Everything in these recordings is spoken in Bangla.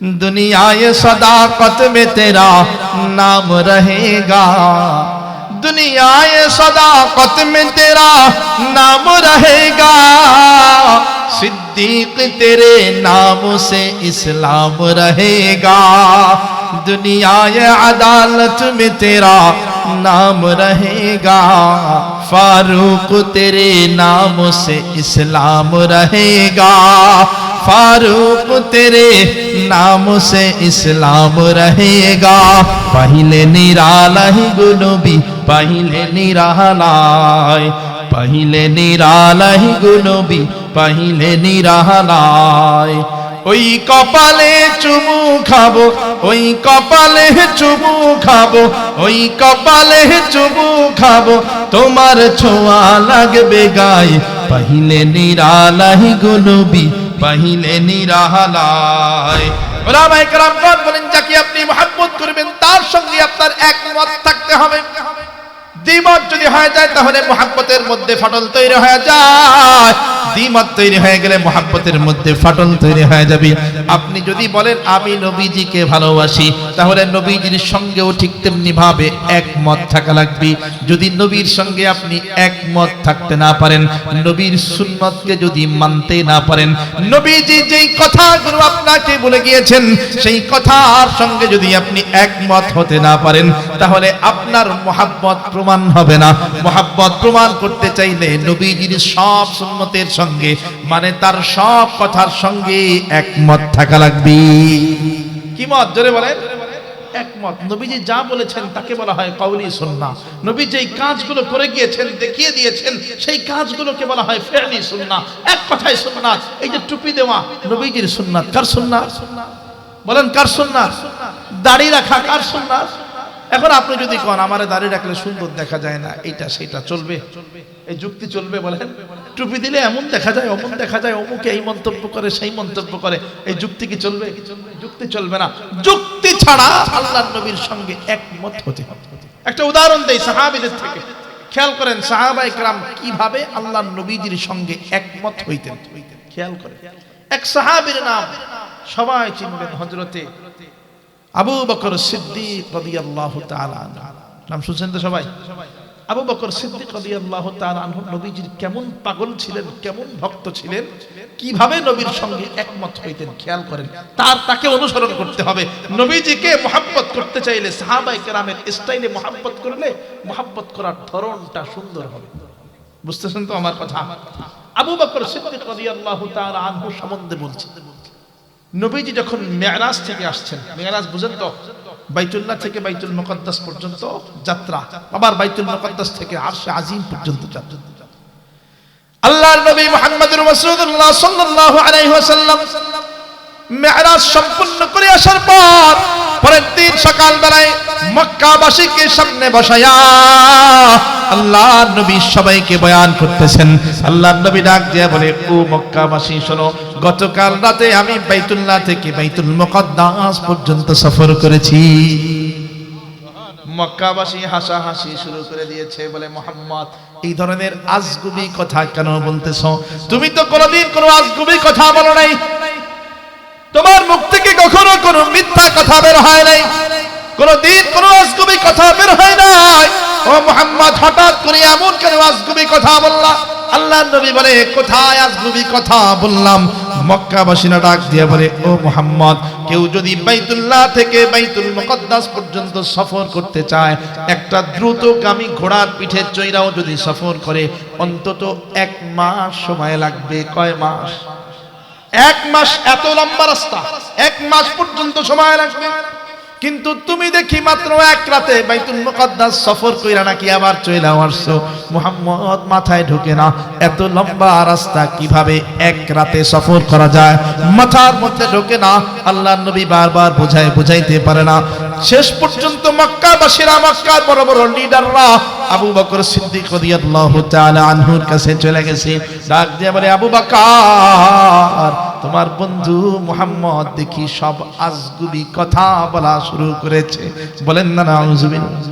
دنیا صداقت میں تیرا نام رہے گا۔ دنیا صداقت میں تیرا نام رہے گا۔ صدیق تیرے نام سے اسلام رہے گا۔ دنیا عدالت میں تیرا نام رہے گا۔ فاروق تیرے نام سے اسلام رہے گا۔ فاروق، تیرے نام سے اسلام رہے گا۔ پہلے نیرال ہی بھی پہلے نرہلا پہلے نرال ہی بھی پہلے نرہلا کپال چمو کھابو، اوئی کپال چمو کھابو، اوئی کپال چمو کھابو۔ تمہار چھو لگ بے گائے پہلے نرال ہی بھی পহিলে নিরাহালায়। বলেন যাকে আপনি মহাব্বত করবেন তার সঙ্গে আপনার একমত থাকতে হবে। দ্বিমত যদি হয়ে যায়, তাহলে মহাব্বতের মধ্যে ফাটল তৈরি হয়ে যায়। দ্বিমত তৈরি হয়ে গেলে মহাব্বতের মধ্যে ফাটল তৈরি হয়ে যাবে। আপনি যদি বলেন, আমি নবীজিকে ভালোবাসি, তাহলে নবীজির সঙ্গেও ঠিক তেমনি ভাবে একমত থাকা লাগবে। যদি নবীর সঙ্গে আপনি একমত থাকতে না পারেন, নবীর সুন্নতকে যদি মানতে না পারেন, নবীজি যেই কথাগুলো আপনাকে বলে গিয়েছেন, সেই কথার সঙ্গে যদি আপনি একমত হতে না পারেন, তাহলে আপনার মহাব্বত প্রমাণ হবে না। মহাব্বত প্রমাণ করতে চাইলে নবীজির সব সুন্নতের সঙ্গে মানে তার সব কথার সঙ্গে একমত থাকা লাগবে। কি মত? জোরে বলেন। একমত। নবীজি যা বলেছেন তাকে বলা হয় কওলি সুন্নাহ। নবী যেই কাজগুলো করে গিয়েছেন, দেখিয়ে দিয়েছেন, সেই কাজগুলোকে বলা হয় ফেরলি সুন্নাহ। এক কথায় সুন্নাহ এই যে টুপি দেওয়া, নবীজির সুন্নাহ, কার সুন্নাহ? বলেন, কার সুন্নাহ? দাড়ি রাখা, কার সুন্নাহ? এখন আপনি যদি কোন, আমারে দাড়ি রাখলে সুন্দর দেখা যায় না, এইটা সেটা চলবে। এই যুক্তি চলবে বলেন। টুপি দিলে এমন দেখা যায়, অমন দেখা যায়, অমুকে এই মন্তব্য করে, সেই মন্তব্য করে। এই যুক্তি কি চলবে? যুক্তি চলবে না। যুক্তি ছাড়া আল্লাহ নবীর সঙ্গে একমত হতে একটা উদাহরণ দেই সাহাবিদের থেকে। খেয়াল করেন সাহাবা ইকরাম কীভাবে আল্লাহ নবীজির সঙ্গে একমত হইতেন? খেয়াল করেন। এক সাহাবীর নাম সবাই চিনবেন হজরতে আবু বকর সিদ্দিক রাদিয়াল্লাহু তাআলা নাম শুনছেন তো সবাই? আবু বকর সিদ্দিক রাদিয়াল্লাহু তাআলা আনহু নবীজির কেমন পাগল ছিলেন, কেমন ভক্ত ছিলেন, কীভাবে নবীর সঙ্গে একমত হইতেন, খেয়াল করেন। তার তাকে অনুসরণ করতে হবে। নবীজিকে মোহাব্বত করতে চাইলে সাহাবাই কেরামের স্টাইলে মোহাব্বত করলে মোহাব্বত করার ধরনটা সুন্দর হবে। বুঝতেছেন তো আমার কথা? আবু বকর সিদ্দিক রাদিয়াল্লাহু তাআলা আনহু সম্বন্ধে বলছি। নবীজি যখন মেয়ারাজ থেকে আসছেন মেয়ারাজ বুঝেন তো, বাইতুল্লাহ থেকে বাইতুল মুকদ্দাস পর্যন্ত যাত্রা, আবার বাইতুল মুকদ্দাস থেকে আরশে আজিম পর্যন্ত যাত্রা। আল্লাহর নবী মুহাম্মদুর রাসূলুল্লাহ সাল্লাল্লাহু আলাইহি ওয়াসাল্লাম মেয়ারাজ সম্পন্ন করে আসার পর পরের দিন সকাল বেলায় মক্কাবাসীকে সামনে বসায়া আল্লাহ নবী সবাইকে বয়ান করতেছেন। আল্লাহ নবী ডাক দিয়ে বলে, ও মক্কাবাসী, শোনো, গতকাল রাতে আমি বাইতুল্লাহ থেকে বাইতুল মুকদ্দাস পর্যন্ত সফর করেছি। মক্কাবাসী হাসাহাসি শুরু করে দিয়েছে, বলে, মোহাম্মদ, এই ধরনের আজগুবি কথা কেন বলতেছ? তুমি তো কোনোদিন কোনো আজগুবি কথা বলো নাই। তোমার মুখ থেকে কখনো কোনো মিথ্যা কথা বের হয় নাই। কোনদিন কোনো আজগুবি কথা বের হয় নাই। ও মোহাম্মদ, হঠাৎ করে এমন কেন আজগুবি কথা বললা? আল্লাহ নবী বলে, কোথায় আজগুবি কথা বললাম? মক্কাবাসীরা ডাক দিয়ে বলে, ও মোহাম্মদ, কেউ যদি বাইতুল্লাহ থেকে বাইতুল মুকদ্দাস পর্যন্ত সফর করতে চায়, একটা দ্রুতগামী ঘোড়ার পিঠে চৈরাও যদি সফর করে, অন্তত এক মাস সময় লাগবে। কয় মাস? এক মাস এত লম্বা রাস্তা, এক মাস পর্যন্ত সময় লাগবে। কিন্তু তুমি দেখি মাত্র এক রাতে বাইতুল মুকদ্দাস সফর কইরা নাকি আবার চলে আসছো। মুহাম্মদ মাথায় ঢুকে না। এত লম্বা রাস্তা কীভাবে এক রাতে সফর করা যায়? মাথার মধ্যে ঢোকে না। আল্লাহ নবী বারবার বোঝায়, বুঝাইতে পারে না। শেষ পর্যন্ত মক্কাবাসীরা মক্কার বড় বড় লিডাররা আবু বকর সিদ্দিক রাদিয়াল্লাহু তাআলা আনহুর কাছে চলে গেছে। ডাক দিয়ে বলে, আবু বকর তোমার বন্ধু মুহাম্মদ দেখি সব আজগুবি কথা বলা শুরু করেছে। বলেন না, নাউজুবিল্লাহ।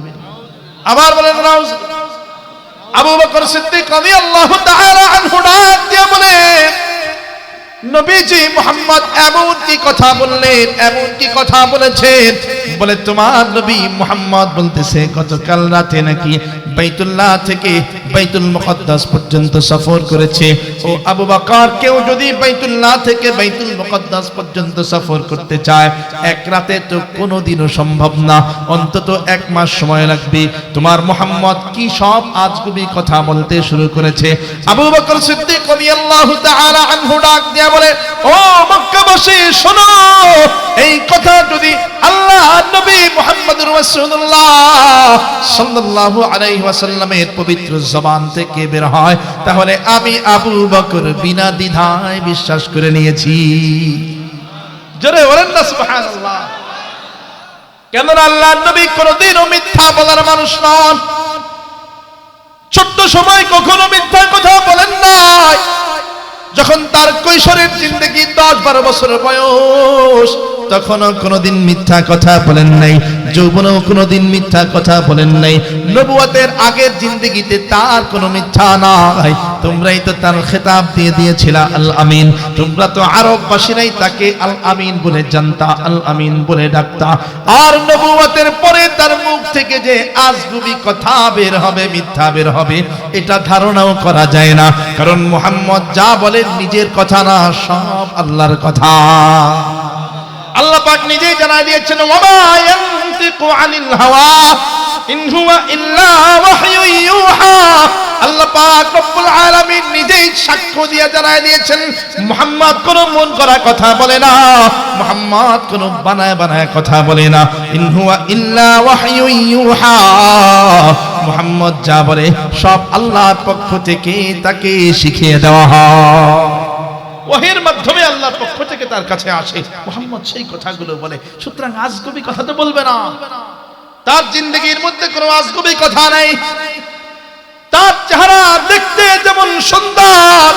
আবার বলেন, নাউজুবিল্লাহ। আবু বকর সিদ্দিক রাদিয়াল্লাহু তাআলা আনহু ডাক দিয়ে বলে, নবীজি মোহাম্মদ এমন কি কথা বললেন, এমন কি কথা বলেছেন? বলে, তোমার নবী মোহাম্মদ বলতেছে, গতকাল রাতে নাকি বাইতুল্লাহ থেকে বাইতুল মুকদ্দাস পর্যন্ত সফর করেছে। ও আবু বকর, কেউ যদি বাইতুল্লাহ থেকে বাইতুল মুকদ্দাস পর্যন্ত সফর করতে চায়, এক রাতে তো কোনোদিনও সম্ভব না। অন্তত এক মাস সময় লাগবে। তোমার মোহাম্মদ কি সব আজগুবি কথা বলতে শুরু করেছে। আবু বকর সিদ্দিক রাদিয়াল্লাহু তাআলা আনহু ডাক দিয়া বলে, ও মক্কাবাসী শোনো, এই কথা যদি আল্লাহ নবী মুহাম্মদুর রাসূলুল্লাহ সাল্লাল্লাহু আলাইহি ওয়াসাল্লামের পবিত্র জবান থেকে বের হয়। তাহলে আমি আবু বকর বিনা দ্বিধায় বিশ্বাস করে নিয়েছি। কেন আল্লাহ নবী কোনদিনও মিথ্যা বলার মানুষ নন। ছোট্ট সময় কখনো মিথ্যা কথা বলেন নাই। যখন তার কৈশোরের জিন্দগি দশ বারো বছরের বয়স তখনও কোনোদিন মিথ্যা কথা বলেন নাই, যৌবনেও কোনোদিন মিথ্যা কথা বলেন নাই। নবুয়াতের আগের জিন্দগিতে তার কোনো মিথ্যা নাই। তোমরাই তো তার খেতাব দিয়ে দিয়েছিল আল আমিন। তোমরা তো আরববাসীরাই তাকে আল আমিন বলে জানতা, আল আমিন বলে ডাকতা। আর নবুয়াতের পরে তার মুখ থেকে যে আজগুবি কথা বের হবে, মিথ্যা বের হবে, এটা ধারণাও করা যায় না। কারণ মোহাম্মদ যা বলেন, নিজের কথা না, সব আল্লাহর কথা। আল্লাহ পাক নিজেই জানাই দিয়েছেন, ওমা ইয়ানতিকু আনিল হাওয়া, ইন হুয়া ইল্লা ওয়াহয়ু ইউহা। আল্লাহ পাক রব্বুল আলামিন নিজেই সাক্ষ্য দিয়ে জানাই দিয়েছেন, মুহাম্মদ কোন মন করা কথা বলে না, মুহাম্মদ কোন বানায় বানায় কথা বলে না। ইন হুয়া ইল্লা ওয়াহয়ু ইউহা। মুহাম্মদ যা বলে, সব আল্লাহর পক্ষ থেকে তাকে শিখিয়ে দেওয়া হয়। ওহের মাধ্যমে আল্লাহর পক্ষ থেকে তার কাছে আসে। মোহাম্মদ সেই কথাগুলো বলে। সুতরাং আজগবি কথা তো বলবে না। তার জিন্দগির মধ্যে কোনো আজগবি কথা নেই। তার চেহারা দেখতে যেমন সুন্দর,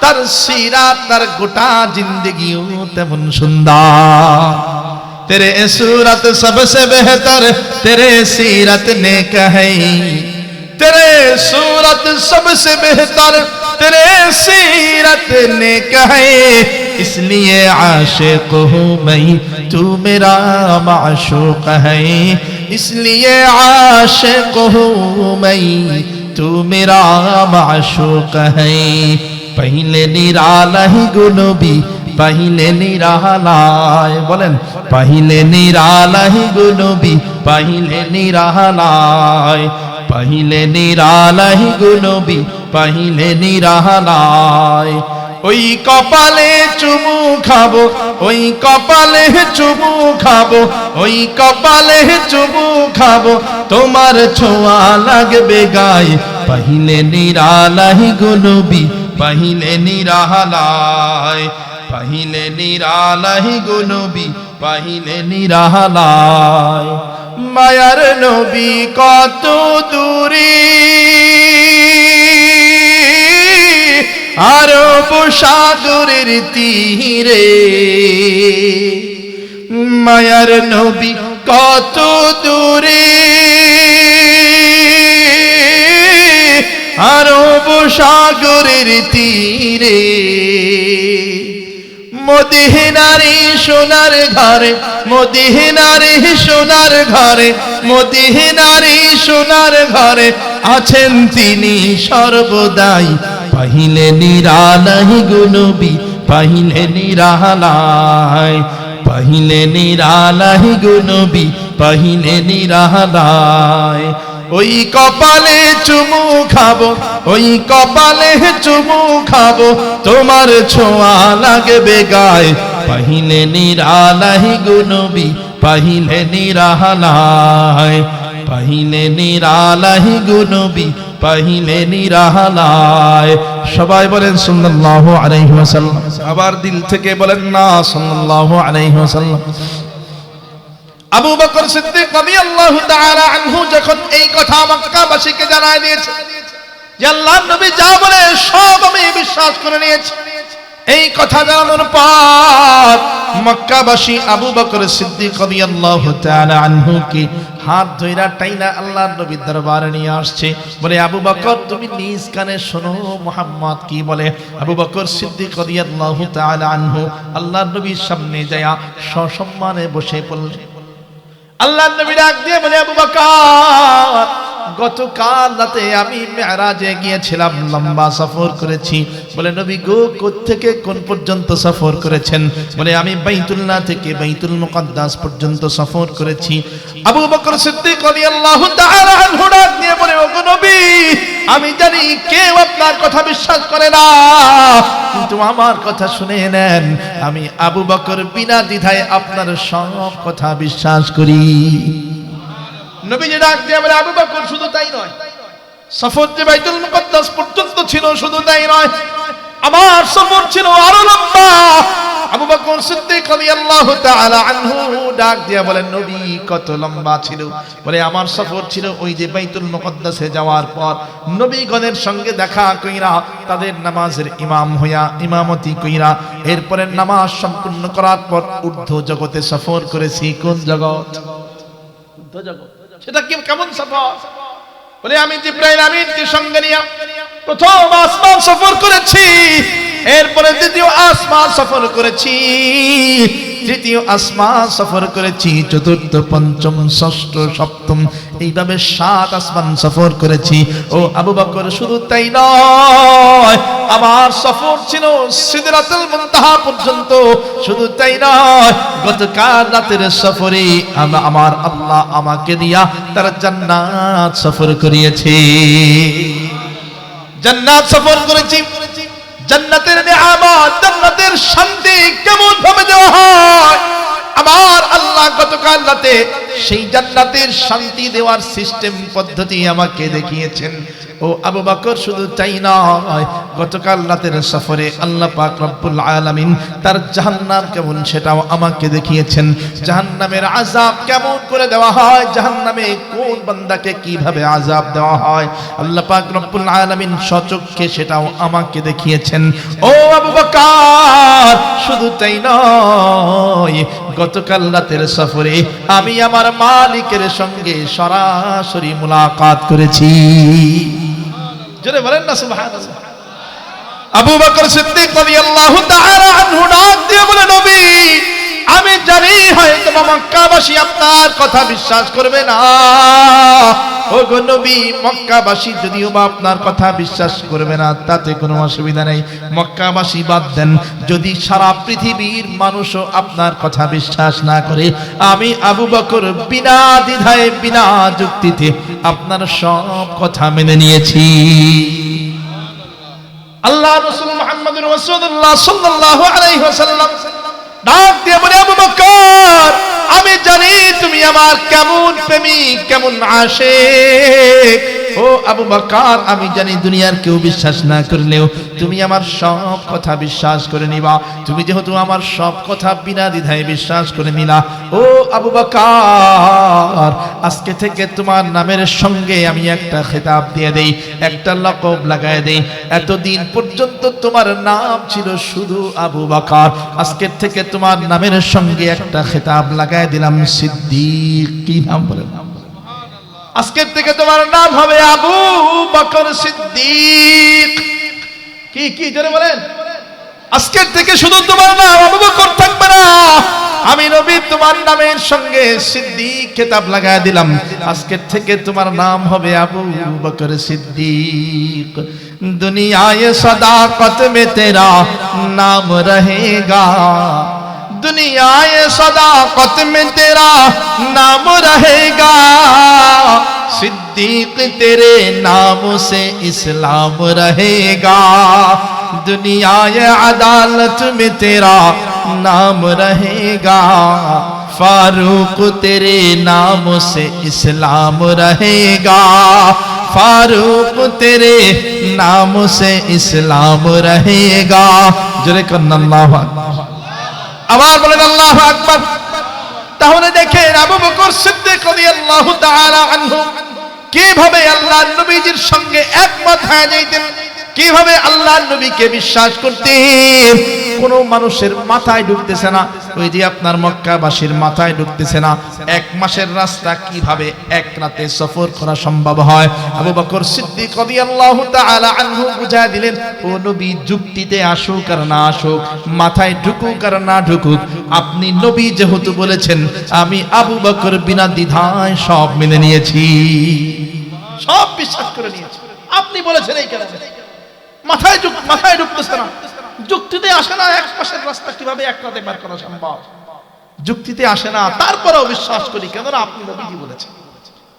তার সিরা তার গোটা জিন্দগিও তেমন সুন্দর। তেরে সুরত সবসে বেহতর, তেরে সিরত নেক হই। تیرے صورت سب سے بہتر، تیرے سیرت نے کہے اس لیے عاشق ہوں میں، تو میرا معشوق ہے۔ اس لیے عاشق ہوں میں، تو میرا معشوق ہے۔ پہلے نرالا ہی گنو بھی پہلے نرالا بولن پہلے نرالا ہی گنو بھی پہلے نرالا۔ পাহিলে নিরালাই গুনবি পাহিলে নিরাহালায় ওই কপালে চুমু খাব, ওই কপালে চুমু খাব, ওই কপালে চুমু খাব, তোমার ছোঁয়া লাগবে গায়ে। পাহিলে নিরালাই গুনবি পাহিলে নিরাহালায় পাহিলে নিরালাই গুনবি পাহিলে নিরাহালায় মায়ার নবী কত দূরে। আরব সাগরের তীরে। মায়ার নবী কত দূরে। আরব সাগরের তীরে। মদিনারি সোনার ঘরে, মদিনারি সোনার ঘরে, মদিনারি সোনার ঘরে আছেন তিনি সর্বদাই। পাহিলে নিরালাহি গুনবি পাহিলে নিরালায় পাহিলে নিরালাহি গুনবি পাহিলে নিরালায় ওই কপালে চুমু খাব, ওই কপালে চুমু খাব। তোমার ছোঁয়া লাগবে গায়ে, পাহিলে নিরালাহি গুনবি পাহিলে নিরালায়। পাহিলে নিরালাহি গুনবি পাহিলে নিরালায়। সবাই বলেন, সাল্লাল্লাহু আলাইহি ওয়াসাল্লাম। আবার দিল থেকে বলেন, না, সাল্লাল্লাহু আলাইহি ওয়াসাল্লাম। আবু বকর সিদ্দিক রাদিয়াল্লাহু তাআলা আনহু যখন এই কথা মক্কাবাসীকে জানায় দিয়েছে, যে আল্লাহর নবী যা বলে সব আমি বিশ্বাস করে নিয়েছি। এই কথা জানানোর পর মক্কাবাসী আবু বকর সিদ্দিক রাদিয়াল্লাহু তাআলা আনহু কি হাত ধইরা টাইনা আল্লাহর নবীর দরবারে নিয়ে আসছে। বলে, আবু বকর, তুমি নিজ কানে শোনো মুহাম্মদ কি বলে? আবু বকর সিদ্দিক রাদিয়াল্লাহু তাআলা আনহু আল্লাহর নবীর সামনে যায়া সসম্মানে বসে পড়লেন। আল্লাহর নবী ডাক দিয়ে বলে আবু বকর গতকাল রাতে আমি মেরাজে গিয়েছিলাম, লম্বা সফর করেছি। বলে, নবী গো থেকে কোন পর্যন্ত সফর করেছেন? বলে, আমি বাইতুল্লাহ থেকে বাইতুল মুকদ্দাস পর্যন্ত সফর করেছি। আবু বকর সিদ্দিক রাদিয়াল্লাহু তাআলা আনহু দিয়ে বলে, ওগো নবী, আমি জানি কেউ আপনার কথা বিশ্বাস করে না, কিন্তু আমার কথা শুনে নেন। আমি আবু বকর বিনা দ্বিধায় আপনার সব কথা বিশ্বাস করি। নবীজি ডাক দিয়ে বলে, আবু বকর, শুধু তাই নয়। সফর যে বাইতুল মুকদ্দাস পর্যন্ত ছিল, শুধু তাই নয়। আমার সফর ছিল আরও লম্বা। আবু বকর সিদ্দিক রাদিয়াল্লাহু তাআলা আনহু ডাক দিয়ে বলেন নবী, কত লম্বা ছিল। বলে, আমার সফর ছিল ওই যে বাইতুল মুকদ্দাসে যাওয়ার পর। নবীগণের সঙ্গে দেখা কইরা, তাদের নামাজের ইমাম হইয়া ইমামতি কইরা, এরপরে নামাজ সম্পূর্ণ করার পর ঊর্ধ্ব জগতে সফর করেছি। কোন জগৎ? ঊর্ধ্ব জগৎ। সেটা কি কেমন সফর? বলে, আমি জিব্রাইল আমিনকে সঙ্গে নিয়ে প্রথম আসমান সফর করেছি, এরপরে দ্বিতীয় আসমান সফর করেছি। তৃতীয় আসমান সফর করেছি, চতুর্থ, পঞ্চম, ষষ্ঠ, সপ্তম, এইভাবে সাত আসমান সফর করেছি। ও আবু বকর, শুধু তাই নয়, আমার সফর ছিল সিদরাতুল মুনতাহা পর্যন্ত, শুধু তাই নয়, গতকাল রাতের সফরে আমার আল্লাহ আমাকে দিয়া তার জান্নাত সফর করিয়েছে। জান্নাত সফর করেছি। জান্নাতের নিয়ামত জান্নাতের শান্তি কেমন ভাবে দেওয়া হয়? আমার আল্লাহ গতকাল রাতে সেই জান্নাতের শান্তি দেওয়ার সিস্টেম পদ্ধতি আমাকে দেখিয়েছেন। ও আবু বকর শুধু তাই নয়, গতকাল রাতের সফরে আল্লাহ পাক রব্বুল আলামিন তার জাহান্নাম কেমন সেটাও আমাকে দেখিয়েছেন। জাহান্নামের আযাব কেমন করে দেওয়া হয়, জাহান্নামে কোন বান্দাকে কীভাবে আযাব দেওয়া হয়, আল্লাহ পাক রব্বুল আলামিন সচক্ষে সেটাও আমাকে দেখিয়েছেন। ও আবু বকর, শুধু তাই নয় গতকাল রাতের সফরে আমি আমার মালিকের সঙ্গে সরাসরি মুলাকাত করেছি। বলেন না, সুবহানাল্লাহ। আবু বকর সিদ্দিক রাদিয়াল্লাহু তাআলা আনহু ডাক দিয়ে বলে, নবী আমি জানি হয়তো মক্কাবাসী আপনার কথা বিশ্বাস করবে না। নবী, মক্কাবাসী যদিও বা আপনার কথা বিশ্বাস করবে না, তাতে কোনো অসুবিধা নেই। মক্কাবাসী বাদ দেন, যদি সারা পৃথিবীর মানুষও আপনার কথা বিশ্বাস না করে, আমি আবু বকর বিনা দ্বিধায়, বিনা যুক্তিতে আপনার সব কথা মেনে নিয়েছি। আল্লাহ রসুল মোহাম্মদ রসুল্লাহ ওয়াসাল্লাম ডাক দিয়ে বলে আবু বকর আমি জানি তুমি আমার কেমন প্রেমিক কেমন আশেক। ও আবু বকর, আমি জানি দুনিয়ার কেউ বিশ্বাস না করলেও তুমি আমার সব কথা বিশ্বাস করে নিবা। তুমি যেহেতু আমার সব কথা বিনা দ্বিধায় বিশ্বাস করে নিলা। ও আবু বকর, আজকে থেকে তোমার নামের সঙ্গে আমি একটা খেতাব দিয়ে দেই, একটা লকব লাগায় দেই। এতদিন পর্যন্ত তোমার নাম ছিল শুধু আবু বকর। আজকের থেকে তোমার নামের সঙ্গে একটা খেতাব লাগায় দিলাম, সিদ্দিক কি নাম বলে। নাম আজকের থেকে তোমার নাম হবে আবু বকর সিদ্দিক। কি কি, জোরে বলেন? আজকের থেকে শুধু তোমার নাম আবু বকর থাকবে না। আমি নবী, তোমার নামের সঙ্গে সিদ্দিক খেতাব লাগায় দিলাম। আজকের থেকে তোমার নাম হবে আবু বকর সিদ্দিক। দুনিয়ায় সদাকত মে তেরা নাম دنیا صداقت میں تیرا نام رہے گا۔ صدیق تیرے نام سے اسلام رہے گا۔ دنیا عدالت میں تیرا نام رہے گا۔ فاروق تیرے نام سے اسلام رہے گا۔ فاروق تیرے نام سے اسلام رہے گا۔ جرے کرنا اللہ আবার বলেন, আল্লাহ আকবর। তাহলে দেখেন আবু বকর সিদ্দিক রাদিয়াল্লাহু তাআলা আনহু কীভাবে আল্লাহ নবীজির সঙ্গে একমত হয়ে যাইতেন, কীভাবে আল্লাহ নবীকে বিশ্বাস করতে কোনো মানুষের মাথায় ঢুকতেছে না। ওই যে আপনার মক্কাবাসীর মাথায় ঢুকতেছে না, এক মাসের রাস্তা কীভাবে এক রাতে সফর করা সম্ভব হয়? আবু বকর সিদ্দিক রাদিয়াল্লাহু তাআলা আনহু বুঝা দিলেন, ও নবী, যুক্তিতে আসুক আর না আসুক, মাথায় ঢুকুক আর না ঢুকুক, আপনি নবী যেহেতু বলেছেন, আমি আবু বকর বিনা দ্বিধায় সব মেনে নিয়েছি। সব বিশ্বাস করে নিয়েছি। আপনি বলেছেন এই কারণে। মাথায় ঢুক- মাথায় ঢুকতেছে না। যুক্তিতে আসে না, এক পাশের রাস্তা কীভাবে এক রাতে পার করা সম্ভব? যুক্তিতে আসে না, তারপরেও বিশ্বাস করি, কেননা আপনি নবীজি বলেছেন।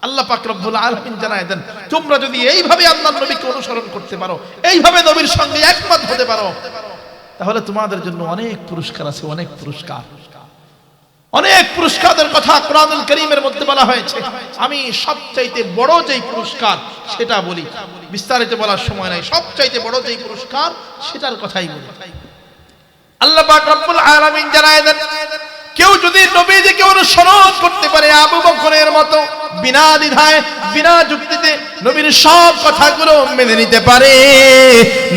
আল্লাহ পাক রব্বুল আলামিন জানায় দেন, তোমরা যদি এইভাবে আল্লাহর নবীকে অনুসরণ করতে পারো, এইভাবে নবীর সঙ্গে একমত হতে পারো, তাহলে তোমাদের জন্য অনেক পুরস্কার আছে, অনেক পুরস্কার। অনেক পুরস্কারের কথা কোরআনুল করিমের মধ্যে বলা হয়েছে। আমি সবচাইতে বড় যেই পুরস্কার সেটা বলি। বিস্তারিত বলার সময় নাই। সবচাইতে বড় যেই পুরস্কার সেটার কথাই বলি। আল্লাহ পাক রব্বুল আলামিন জানায় দেন কেউ যদি নবীজিকে অনুসরণ করতে পারে আবু বকরের মতো বিনা দ্বিধায়, বিনা যুক্তিতে নবীর সব কথাগুলো মেনে নিতে পারে।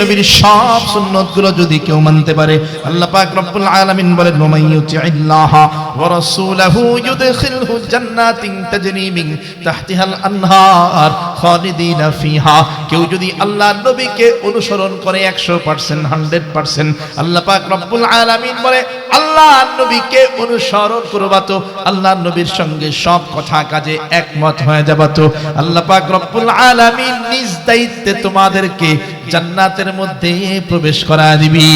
নবীর সব সুন্নতগুলো যদি কেউ মানতে পারে, আল্লাহ পাক রব্বুল আলামিন বলেন ওমাইয়ুতিল্লাহ ওয়া রাসূলাহু ইউদখিলহু জান্নাতিন তাজরি মিন তাহতিহাল আনহার খালিদিনা ফিহা। কেউ যদি আল্লাহর নবীকে অনুসরণ করে 100% 100% আল্লাহ পাক রব্বুল আলামিন বলে আল্লাহর নবীকে অনুসরণ করবা তো, আল্লাহ নবীর সঙ্গে সব কথা কাজে একমত হয়ে যাবা তো। আল্লাহ পাক রব্বুল আলামিন নিজ দায়িত্বে তোমাদেরকে জান্নাতের মধ্যে প্রবেশ করা দিবি।